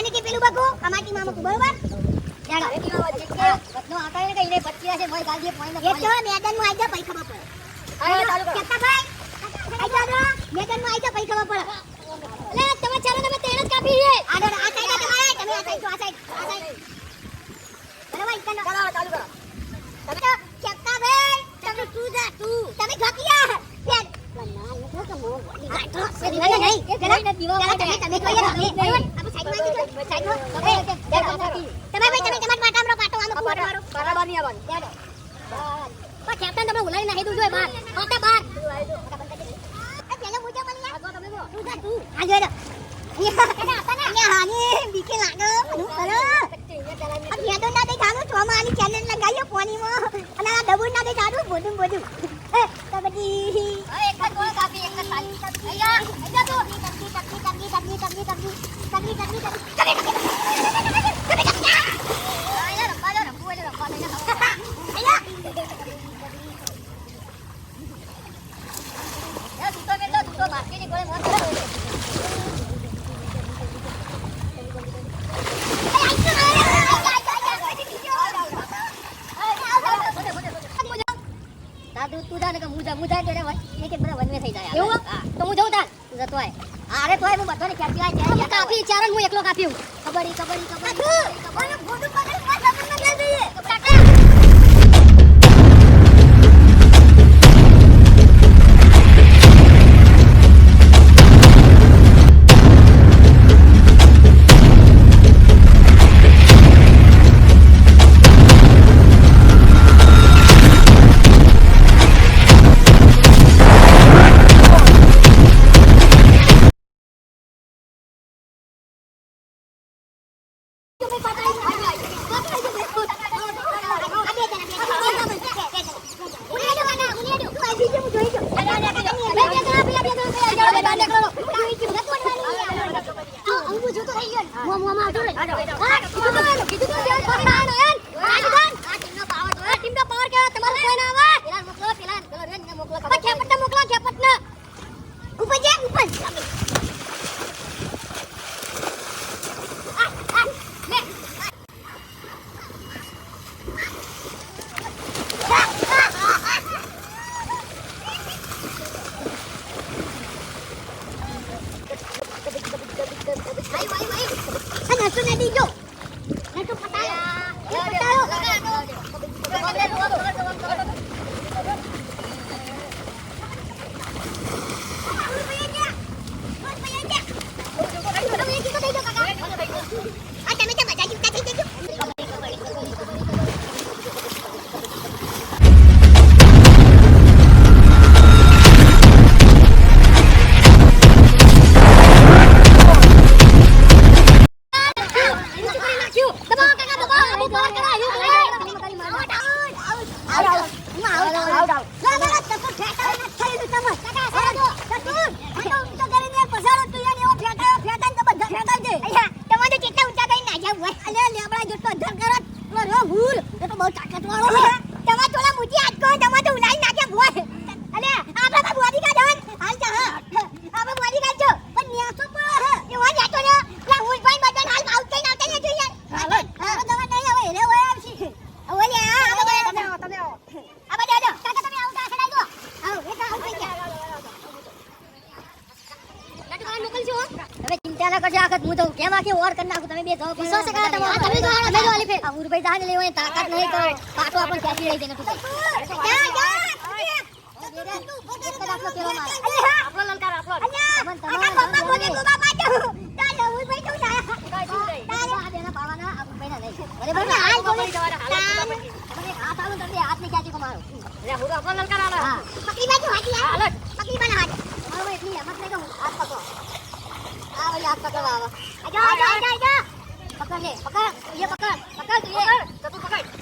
આને કે પેલું બગો કમાટી મામા કો બરોબર? ચાલો એ પેલો જેટકે વધનો આતા ને કઈને 25 છે મોય ગાલ દે પોઈન્ટ એ તો મેદાનમાં આઈ જા પૈ ખબર પડે આયો ચાલુ કર. કેતા ભાઈ? આઈ જા દો મેદાનમાં આઈ જા પૈ ખબર પડે લે તમે ચાલો તમે તેડ જ કાપી છે. આગળ આ સાઈડ તમારે તમે આ સાઈડ આ સાઈડ આ સાઈડ. બરાબર ચાલો ચાલો કરો. તમે કેતા ભાઈ તમે તું જા તું તમે ઘકી કેપ્ટન તમે ઉલાઈ આ જોઈ ના દે જાનું તો મારી ચેનલ લગાયો પોની માં અને આ ડબુ ના પછી હું જા હું જાય તો એક એક બધા વનવે થઈ જાય. એવું? તો હું જઉં તાર. તું જતો આય. અરે તોય હું બધાને ખેંચી આય હું કાપી ચારણ હું એકલો કાપ્યું કબડ્ડી કબડ્ડી કબડ્ડી કાકુ Alat. તેના કરશે આખત હું જાઉં કેમ આખી ઓર કરી નાખું તમે બે જાઓ વિશ્વાસ કરા તમે તમે જો હાડા મેં જો આલી ફે હું રૂપિયા લેવો એ તાકાત નહીં કરો પાછો આપણ ખેંચી લઈ જને તું ક્યાં ક્યાં પકડી બાજુ હાથ પકડી બાજુ હાથ એટલી રમત લઈ ગયો હાથ પકડો આવે યાદ પકડવા આવે. જો જો જો જો પકડ લે પકડ. તું પકડ પકડ તું તો તું પકડ.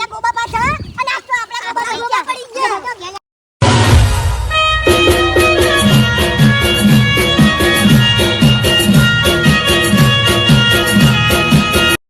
你给我 papa.